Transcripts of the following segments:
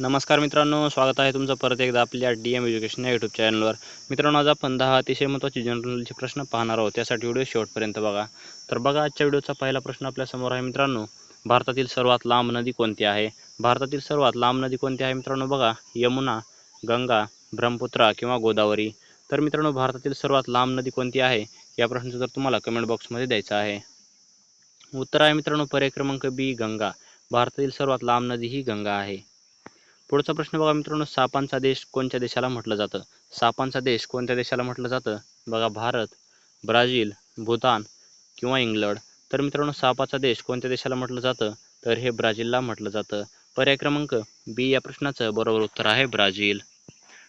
नमस्कार मित्रांनो स्वागत आहे तुमचं परत एकदा आपल्या डी एम एज्युकेशन या यूट्यूब चॅनलवर मित्रांनो आज आपण दहा अतिशय महत्त्वाचे जनरलचे प्रश्न पाहणार आहोत. त्यासाठी व्हिडिओ शेवटपर्यंत बघा. तर बघा आजच्या व्हिडिओचा पहिला प्रश्न आपल्यासमोर आहे मित्रांनो. भारतातील सर्वात लांब नदी कोणती आहे? भारतातील सर्वात लांब नदी कोणती आहे मित्रांनो? बघा यमुना गंगा ब्रह्मपुत्रा किंवा गोदावरी. तर मित्रांनो भारतातील सर्वात लांब नदी कोणती आहे? या प्रश्नाचं उत्तर तुम्हाला कमेंट बॉक्समध्ये द्यायचं आहे. उत्तर आहे मित्रांनो पर्याय क्रमांक बी गंगा. भारतातील सर्वात लांब नदी ही गंगा आहे. पुढचा प्रश्न बघा मित्रांनो सापांचा देश कोणत्या देशाला म्हटलं जातं? सापांचा देश कोणत्या देशाला म्हटलं जातं? बघा भारत ब्राझील भूतान किंवा इंग्लंड. तर मित्रांनो सापाचा देश कोणत्या देशाला म्हटलं जातं? तर हे ब्राझीलला म्हटलं जातं. पर्याय क्रमांक बी या प्रश्नाचं बरोबर उत्तर आहे ब्राझील.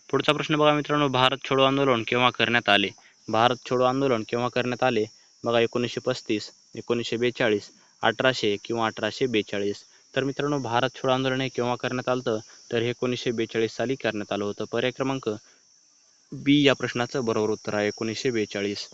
पुढचा प्रश्न बघा मित्रांनो भारत छोडो आंदोलन केव्हा करण्यात आले? भारत छोडो आंदोलन केव्हा करण्यात आले? बघा एकोणीसशे पस्तीस एकोणीसशे बेचाळीस अठराशे किंवा अठराशे बेचाळीस. तर मित्रांनो भारत छोडो आंदोलन हे केव्हा करण्यात आलं तर हे एकोणीसशे बेचाळीस साली करण्यात आलं होतं. पर्याय क्रमांक बी या प्रश्नाचं बरोबर उत्तर आहे एकोणीसशे बेचाळीस.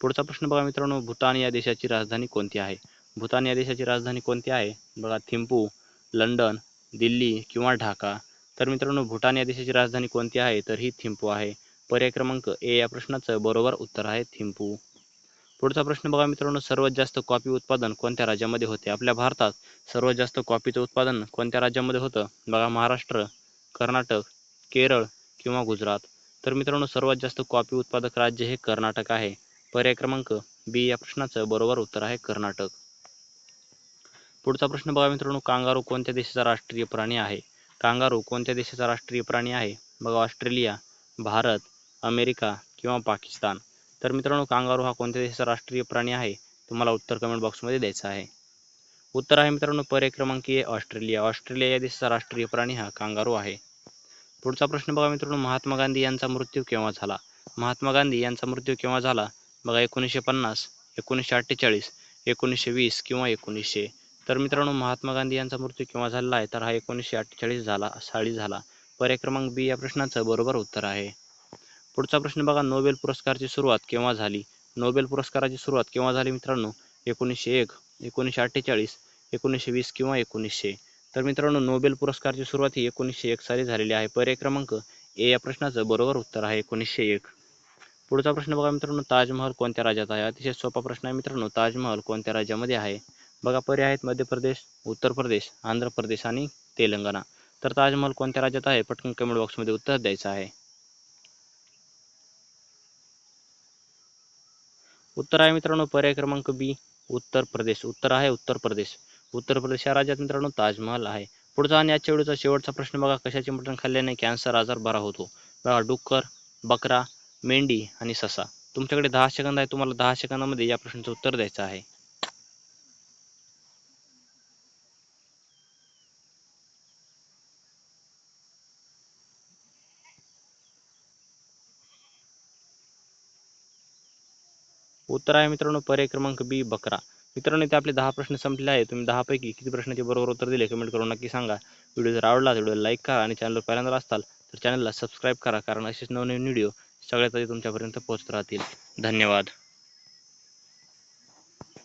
पुढचा प्रश्न बघा मित्रांनो भूतान या देशाची राजधानी कोणती आहे? भूतान या देशाची राजधानी कोणती आहे? बघा थिंपू लंडन दिल्ली किंवा ढाका. तर मित्रांनो भूटान या देशाची राजधानी कोणती आहे? तर ही थिंपू आहे. पर्याय क्रमांक ए या प्रश्नाचं बरोबर उत्तर आहे थिंपू पुढचा प्रश्न बघा मित्रांनो सर्वात जास्त कॉफी उत्पादन कोणत्या राज्यामध्ये होते? आपल्या भारतात सर्वात जास्त कॉफीचं उत्पादन कोणत्या राज्यामध्ये होतं? बघा महाराष्ट्र कर्नाटक केरळ किंवा गुजरात. तर मित्रांनो सर्वात जास्त कॉफी उत्पादक राज्य हे कर्नाटक आहे. पर्याय क्रमांक बी या प्रश्नाचं बरोबर उत्तर आहे कर्नाटक. पुढचा प्रश्न बघा मित्रांनो कांगारू कोणत्या देशाचा राष्ट्रीय प्राणी आहे? कांगारू कोणत्या देशाचा राष्ट्रीय प्राणी आहे? बघा ऑस्ट्रेलिया भारत अमेरिका किंवा पाकिस्तान. तर मित्रांनो कांगारू हा कोणत्या देशाचा राष्ट्रीय प्राणी आहे? तुम्हाला उत्तर कमेंट बॉक्समध्ये द्यायचं आहे. उत्तर आहे मित्रांनो पर्याय क्रमांक ए ऑस्ट्रेलिया. ऑस्ट्रेलिया या देशाचा राष्ट्रीय प्राणी हा कांगारू आहे. पुढचा प्रश्न बघा मित्रांनो महात्मा गांधी यांचा मृत्यू केव्हा झाला? महात्मा गांधी यांचा मृत्यू केव्हा झाला? बघा एकोणीसशे पन्नास एकोणीसशे अठ्ठेचाळीस एकोणीसशे वीस किंवा एकोणीसशे. तर मित्रांनो महात्मा गांधी यांचा मृत्यू केव्हा झालेला आहे? तर हा एकोणीसशे अठ्ठेचाळीस झाला साली झाला. पर्याय क्रमांक बी या प्रश्नाचं बरोबर उत्तर आहे. पुढचा प्रश्न बघा नोबेल पुरस्कारची सुरुवात केव्हा झाली? नोबेल पुरस्काराची सुरुवात केव्हा झाली मित्रांनो? एकोणीसशे एक एकोणीसशे अठ्ठेचाळीस एकोणीसशे वीस किंवा एकोणीसशे. तर मित्रांनो नोबेल पुरस्कारची सुरुवात ही एकोणीसशे एक साली झालेली आहे. पर्याय क्रमांक ए या प्रश्नाचं बरोबर उत्तर आहे एकोणीसशे एक. पुढचा प्रश्न बघा मित्रांनो ताजमहल कोणत्या राज्यात आहे? अतिशय सोपा प्रश्न आहे मित्रांनो ताजमहल कोणत्या राज्यामध्ये आहे? बघा पर्याय आहेत मध्य प्रदेश उत्तर प्रदेश आंध्र प्रदेश आणि तेलंगणा. तर ताजमहल कोणत्या राज्यात आहे? पटकन कमेंट बॉक्समध्ये उत्तर द्यायचं आहे. उत्तर आहे मित्रांनो पर्याय क्रमांक बी उत्तर प्रदेश. उत्तर आहे उत्तर प्रदेश. उत्तर प्रदेश या राज्यात मित्रांनो ताजमहल आहे. पुढचा आणि आजच्या व्हिडिओचा शेवटचा प्रश्न बघा कशाचे मटण खाल्ल्याने कॅन्सर आजार बरा होतो. बघा डुक्कर बकरा मेंढी आणि ससा. तुमच्याकडे दहा सेकंद आहे तुम्हाला दहा सेकंदामध्ये या प्रश्नाचं उत्तर द्यायचं आहे. उत्तर आहे मित्रांनो पर्याय क्रमांक बी बकरा. मित्रांनो इथे आपले दहा प्रश्न संपले आहे तुम्ही दहापैकी किती प्रश्नाचे बरोबर उत्तर दिले कमेंट करून नक्की सांगा. व्हिडिओ जर आवडला तर व्हिडिओ लाईक करा आणि चॅनलवर पहिल्यांदा असाल तर चॅनलला सबस्क्राईब करा कारण असेच नवनवीन व्हिडिओ सगळ्यात आधी तुमच्यापर्यंत पोहोचत राहतील. धन्यवाद.